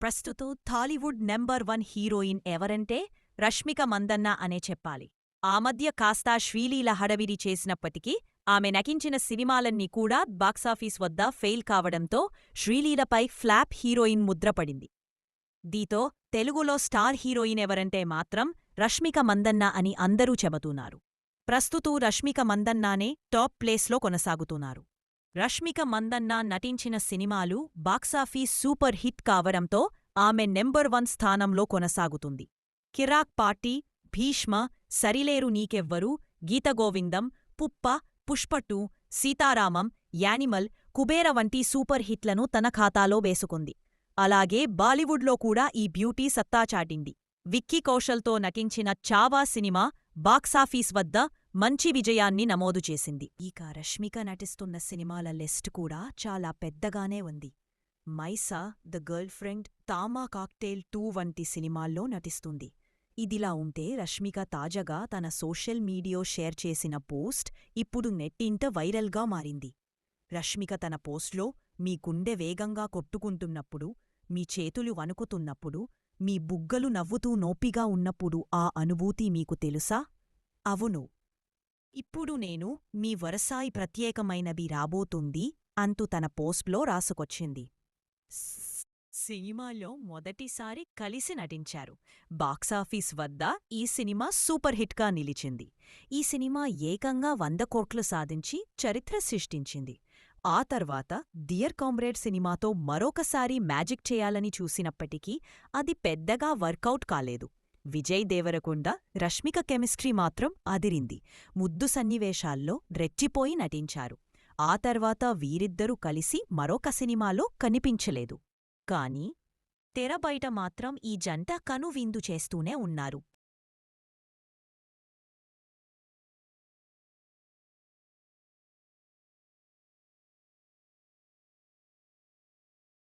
ప్రస్తుతం Tollywood number one heroine ఎవరంటే రష్మిక మందన్న అనే చెప్పాలి. ఆ మధ్య కాస్తా శ్రీలీల హడవిడి చేసినప్పటికీ ఆమె నకించిన సినిమాలన్నీ కూడా బాక్సాఫీస్ వద్ద ఫెయిల్ కావడంతో శ్రీలీలపై ఫ్లాప్ హీరోయిన్ ముద్రపడింది దీతో తెలుగులో స్టార్ హీరోయిన్ ఎవరంటే మాత్రం రష్మిక మందన్న అని అందరూ చెబుతున్నారు. ప్రస్తుతూ రష్మిక మందన్నానే టాప్ ప్లేస్లో కొనసాగుతున్నారు. రష్మిక మందన్న నటించిన సినిమాలు బాక్సాఫీస్ సూపర్ హిట్ కావడంతో ఆమె నెంబర్ వన్ స్థానంలో కొనసాగుతుంది. కిరాక్ పార్టీ భీష్మ సరిలేరు నీకెవ్వరు గీతగోవిందం పుప్ప పుష్పటు సీతారామం యానిమల్ కుబేర వంటి సూపర్ హిట్లను తన ఖాతాలో వేసుకుంది. అలాగే బాలీవుడ్లో కూడా ఈ బ్యూటీ సత్తాచాటింది విక్కీ కౌశల్తో నటించిన చావా సినిమా బాక్సాఫీస్ వద్ద మంచి విజయాన్ని నమోదు చేసింది. ఇక రష్మిక నటిస్తున్న సినిమాల లిస్ట్ కూడా చాలా పెద్దగానే ఉంది. Mysaa the girlfriend Thama cocktail two వంటి సినిమాల్లో నటిస్తుంది. ఇదిలా ఉంటే రష్మిక తాజాగా తన సోషల్ మీడియా షేర్ చేసిన పోస్ట్ ఇప్పుడు నెట్టింట వైరల్గా మారింది. రష్మిక తన పోస్ట్లో మీ గుండె వేగంగా కొట్టుకుంటున్నప్పుడు మీ చేతులు వణుకుతున్నప్పుడు మీ బుగ్గలు నవ్వుతూ నోపిగా ఉన్నప్పుడు ఆ అనుభూతి మీకు తెలుసా? అవును. ఇప్పుడు నేను మీ వరసాయి ప్రత్యేకమైనవి రాబోతుంది అంటూ తన పోస్ట్లో రాసుకొచ్చింది. సినిమాలో మొదటిసారి కలిసి నటించారు. బాక్సాఫీస్ వద్ద ఈ సినిమా సూపర్ హిట్గా నిలిచింది. ఈ సినిమా ఏకంగా వంద కోట్లు సాధించి చరిత్ర సృష్టించింది. ఆ తర్వాత డియర్ కామ్రేడ్ సినిమాతో మరొకసారి మ్యాజిక్ చేయాలని చూసినప్పటికీ అది పెద్దగా వర్కౌట్ కాలేదు. విజయ్ దేవరకొండ రష్మిక కెమిస్ట్రీ మాత్రం అదిరింది. ముద్దు సన్నివేశాల్లో రెచ్చిపోయి నటించారు. ఆ తర్వాత వీరిద్దరూ కలిసి మరొక సినిమాలో కనిపించలేదు. కాని తెర బయట మాత్రం ఈ జంట కనువిందు చేస్తూనే ఉన్నారు.